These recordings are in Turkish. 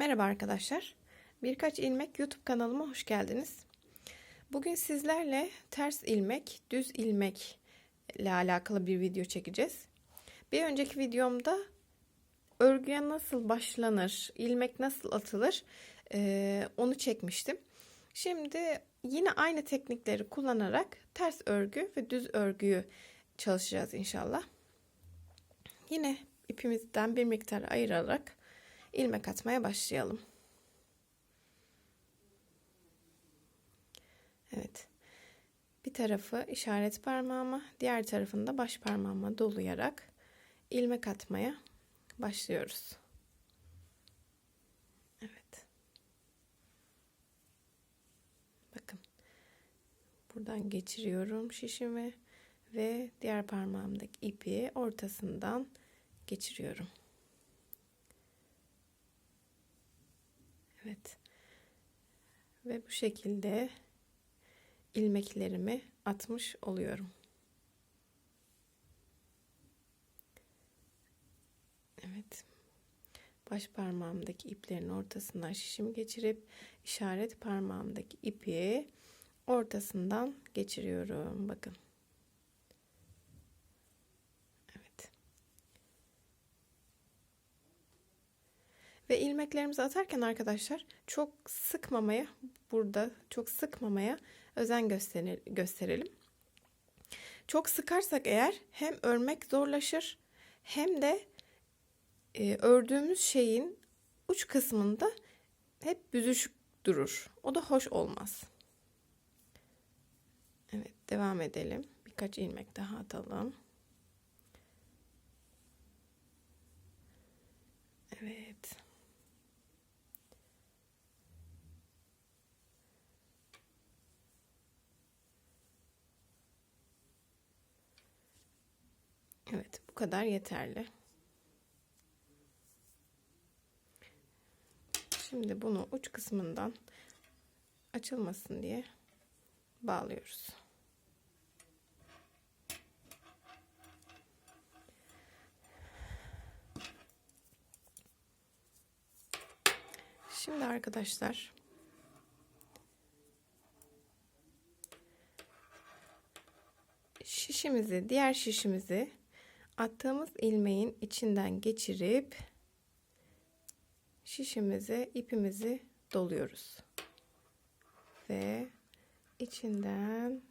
Merhaba arkadaşlar. Birkaç ilmek YouTube kanalıma hoş geldiniz. Bugün sizlerle ters ilmek, düz ilmek ile alakalı bir video çekeceğiz. Bir önceki videomda örgüye nasıl başlanır, ilmek nasıl atılır onu çekmiştim. Şimdi yine aynı teknikleri kullanarak ters örgü ve düz örgüyü çalışacağız inşallah. Yine ipimizden bir miktar ayırarak ilmek atmaya başlayalım. Evet. Bir tarafı işaret parmağıma, diğer tarafını da baş parmağıma dolayarak ilmek atmaya başlıyoruz. Evet. Bakın. Buradan geçiriyorum şişimi ve diğer parmağımdaki ipi ortasından geçiriyorum. Evet. Ve bu şekilde ilmeklerimi atmış oluyorum. Evet. Baş parmağımdaki iplerin ortasından şişimi geçirip işaret parmağımdaki ipi ortasından geçiriyorum. Bakın. Ve ilmeklerimizi atarken arkadaşlar çok sıkmamaya burada çok sıkmamaya özen gösterelim. Çok sıkarsak eğer hem örmek zorlaşır hem de e, ördüğümüz şeyin uç kısmında hep büzüşük durur. O da hoş olmaz. Evet devam edelim. Birkaç ilmek daha atalım. Evet. Evet bu kadar yeterli. Şimdi bunu uç kısmından açılmasın diye bağlıyoruz. Şimdi arkadaşlar şişimizi diğer şişimizi attığımız ilmeğin içinden geçirip şişimize ipimizi doluyoruz. Ve içinden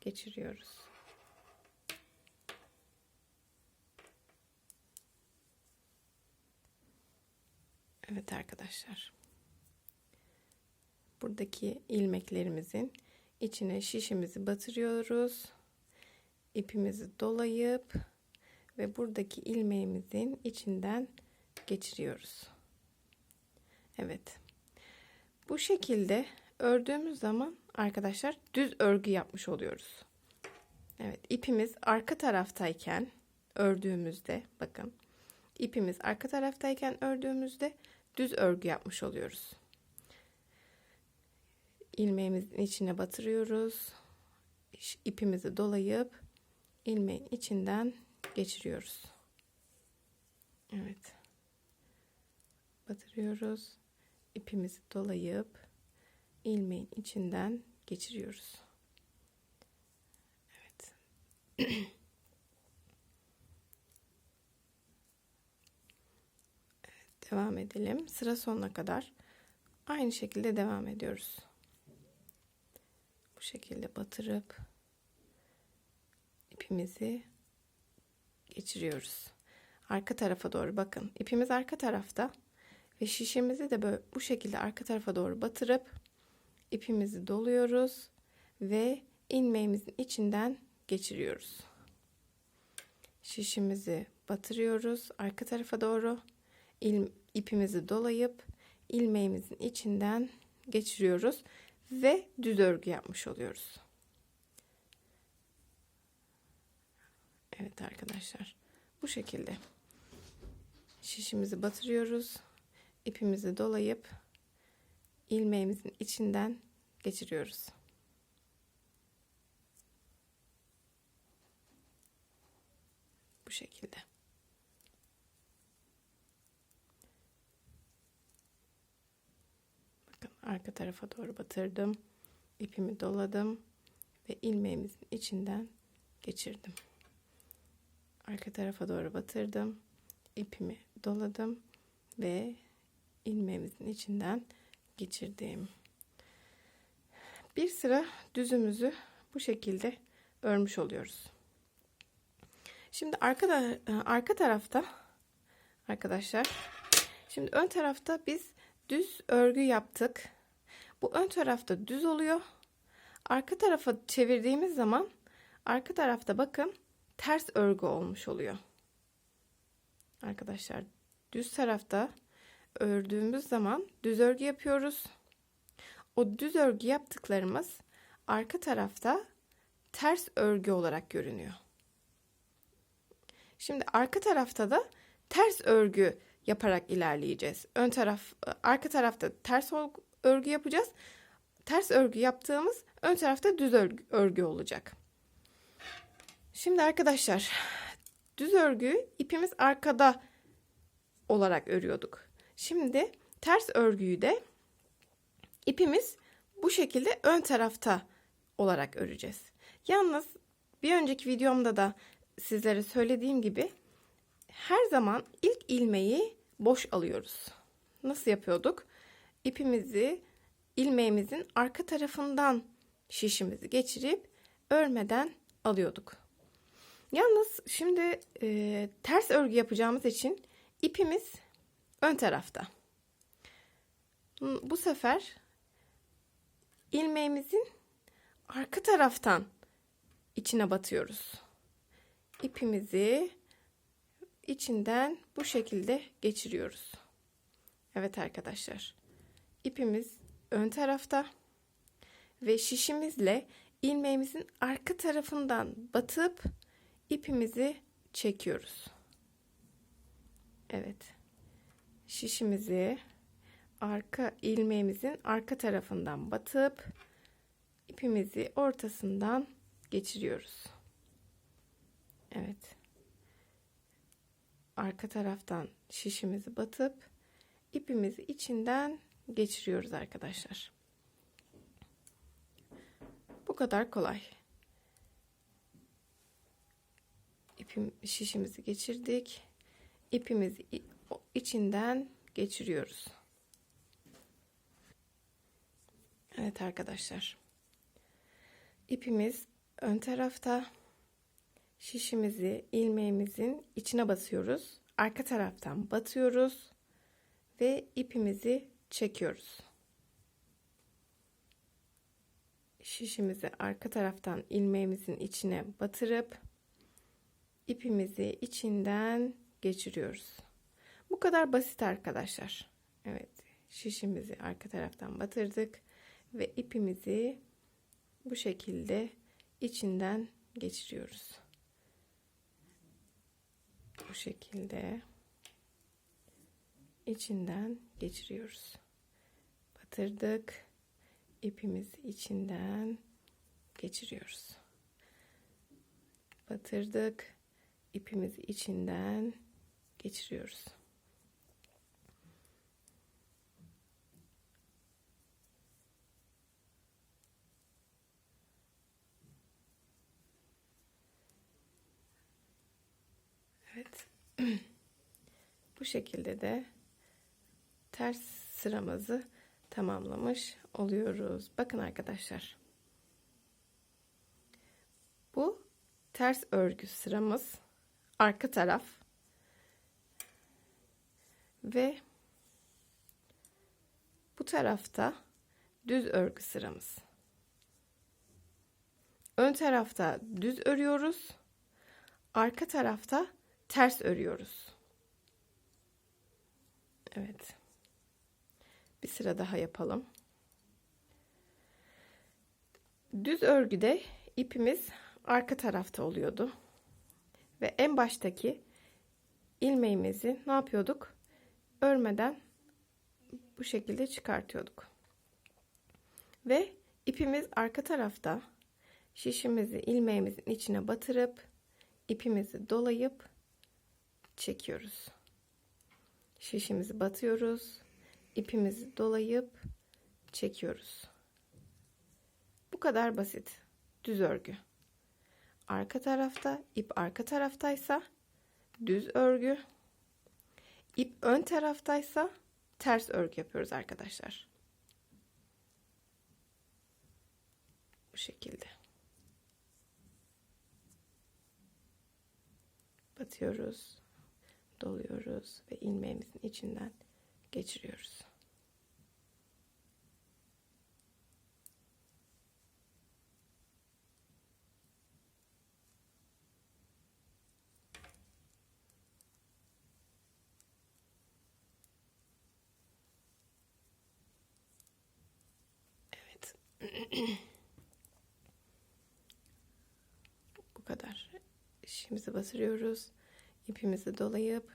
geçiriyoruz. Evet arkadaşlar. Buradaki ilmeklerimizin içine şişimizi batırıyoruz. İpimizi dolayıp ve buradaki ilmeğimizin içinden geçiriyoruz. Evet. Bu şekilde ördüğümüz zaman arkadaşlar düz örgü yapmış oluyoruz. Evet, ipimiz arka taraftayken ördüğümüzde bakın ipimiz arka taraftayken ördüğümüzde düz örgü yapmış oluyoruz. İlmeğimizin içine batırıyoruz. ipimizi dolayıp ilmeğin içinden geçiriyoruz. Evet. Batırıyoruz. İpimizi dolayıp ilmeğin içinden geçiriyoruz. Evet. evet. Devam edelim. Sıra sonuna kadar aynı şekilde devam ediyoruz. Bu şekilde batırıp ipimizi geçiriyoruz. Arka tarafa doğru bakın. İpimiz arka tarafta ve şişimizi de böyle bu şekilde arka tarafa doğru batırıp ipimizi doluyoruz ve ilmeğimizin içinden geçiriyoruz. Şişimizi batırıyoruz arka tarafa doğru. İl, ipimizi dolayıp ilmeğimizin içinden geçiriyoruz ve düz örgü yapmış oluyoruz. Evet arkadaşlar. Bu şekilde. Şişimizi batırıyoruz. ipimizi dolayıp ilmeğimizin içinden geçiriyoruz. Bu şekilde. arka tarafa doğru batırdım. İpimi doladım ve ilmeğimizin içinden geçirdim. Arka tarafa doğru batırdım. İpimi doladım ve ilmeğimizin içinden geçirdim. Bir sıra düzümüzü bu şekilde örmüş oluyoruz. Şimdi arka, arka tarafta arkadaşlar şimdi ön tarafta biz düz örgü yaptık. Bu ön tarafta düz oluyor. Arka tarafa çevirdiğimiz zaman arka tarafta bakın ters örgü olmuş oluyor. Arkadaşlar düz tarafta ördüğümüz zaman düz örgü yapıyoruz. O düz örgü yaptıklarımız arka tarafta ters örgü olarak görünüyor. Şimdi arka tarafta da ters örgü yaparak ilerleyeceğiz. Ön taraf, arka tarafta ters örgü yapacağız. Ters örgü yaptığımız ön tarafta düz örgü, olacak. Şimdi arkadaşlar düz örgü ipimiz arkada olarak örüyorduk. Şimdi ters örgüyü de ipimiz bu şekilde ön tarafta olarak öreceğiz. Yalnız bir önceki videomda da sizlere söylediğim gibi her zaman ilk ilmeği boş alıyoruz. Nasıl yapıyorduk? İpimizi ilmeğimizin arka tarafından şişimizi geçirip örmeden alıyorduk. Yalnız şimdi e, ters örgü yapacağımız için ipimiz ön tarafta. Bu sefer ilmeğimizin arka taraftan içine batıyoruz. İpimizi içinden bu şekilde geçiriyoruz. Evet arkadaşlar. İpimiz ön tarafta ve şişimizle ilmeğimizin arka tarafından batıp ipimizi çekiyoruz. Evet. Şişimizi arka ilmeğimizin arka tarafından batıp ipimizi ortasından geçiriyoruz. Evet. Arka taraftan şişimizi batıp ipimizi içinden geçiriyoruz arkadaşlar. Bu kadar kolay. İpim şişimizi geçirdik. İpimizi içinden geçiriyoruz. Evet arkadaşlar. İpimiz ön tarafta. Şişimizi ilmeğimizin içine basıyoruz. Arka taraftan batıyoruz ve ipimizi çekiyoruz. Şişimizi arka taraftan ilmeğimizin içine batırıp ipimizi içinden geçiriyoruz. Bu kadar basit arkadaşlar. Evet şişimizi arka taraftan batırdık ve ipimizi bu şekilde içinden geçiriyoruz. Bu şekilde içinden geçiriyoruz. Batırdık. ipimizi içinden geçiriyoruz. Batırdık. İpimizi içinden geçiriyoruz. Evet. Bu şekilde de ters sıramızı tamamlamış oluyoruz. Bakın arkadaşlar. Bu ters örgü sıramız arka taraf ve bu tarafta düz örgü sıramız. Ön tarafta düz örüyoruz. Arka tarafta ters örüyoruz. Evet. Bir sıra daha yapalım. Düz örgüde ipimiz arka tarafta oluyordu. Ve en baştaki ilmeğimizi ne yapıyorduk? Örmeden bu şekilde çıkartıyorduk. Ve ipimiz arka tarafta şişimizi ilmeğimizin içine batırıp ipimizi dolayıp çekiyoruz. Şişimizi batıyoruz. ipimizi dolayıp çekiyoruz. Bu kadar basit. Düz örgü. Arka tarafta ip arka taraftaysa düz örgü. İp ön taraftaysa ters örgü yapıyoruz arkadaşlar. Bu şekilde. Batıyoruz, doluyoruz ve ilmeğimizin içinden geçiriyoruz. Evet. Bu kadar. İşimizi batırıyoruz. İpimizi dolayıp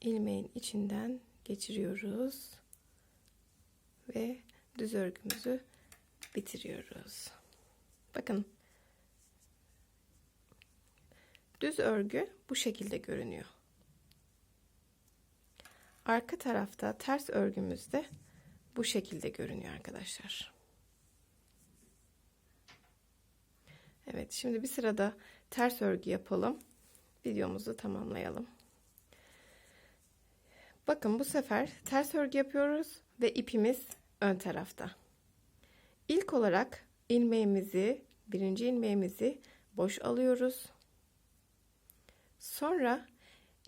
ilmeğin içinden geçiriyoruz. Ve düz örgümüzü bitiriyoruz. Bakın. Düz örgü bu şekilde görünüyor. Arka tarafta ters örgümüzde bu şekilde görünüyor arkadaşlar. Evet şimdi bir sırada ters örgü yapalım. Videomuzu tamamlayalım. Bakın bu sefer ters örgü yapıyoruz ve ipimiz ön tarafta. İlk olarak ilmeğimizi, birinci ilmeğimizi boş alıyoruz. Sonra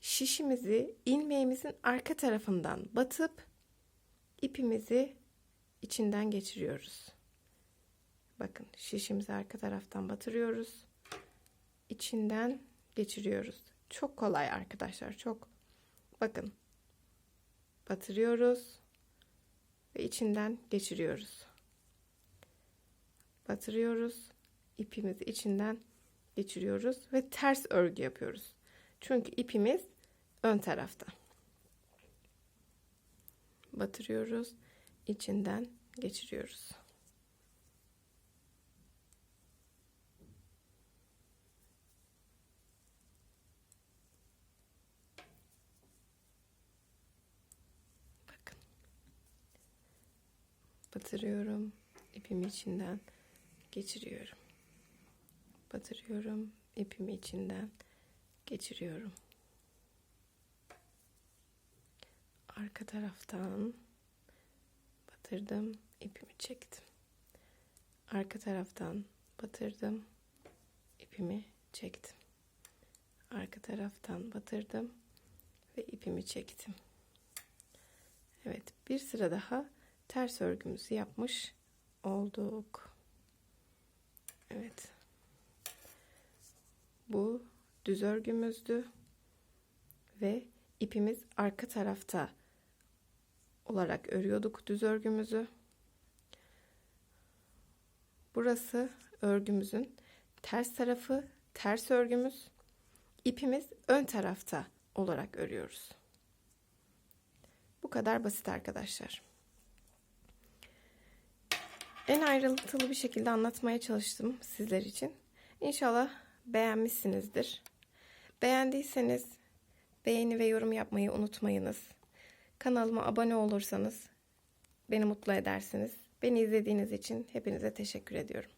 şişimizi ilmeğimizin arka tarafından batıp ipimizi içinden geçiriyoruz. Bakın şişimizi arka taraftan batırıyoruz. İçinden geçiriyoruz. Çok kolay arkadaşlar. Çok. Bakın. Batırıyoruz. Ve içinden geçiriyoruz. Batırıyoruz. ipimizi içinden geçiriyoruz. Ve ters örgü yapıyoruz. Çünkü ipimiz ön tarafta. Batırıyoruz. içinden geçiriyoruz. Batırıyorum. ipimi içinden geçiriyorum. Batırıyorum. ipimi içinden geçiriyorum. Arka taraftan batırdım, ipimi çektim. Arka taraftan batırdım, ipimi çektim. Arka taraftan batırdım ve ipimi çektim. Evet, bir sıra daha ters örgümüzü yapmış olduk. Evet. Bu düz örgümüzdü ve ipimiz arka tarafta olarak örüyorduk düz örgümüzü. Burası örgümüzün ters tarafı, ters örgümüz. İpimiz ön tarafta olarak örüyoruz. Bu kadar basit arkadaşlar. En ayrıntılı bir şekilde anlatmaya çalıştım sizler için. İnşallah beğenmişsinizdir. Beğendiyseniz beğeni ve yorum yapmayı unutmayınız. Kanalıma abone olursanız beni mutlu edersiniz. Beni izlediğiniz için hepinize teşekkür ediyorum.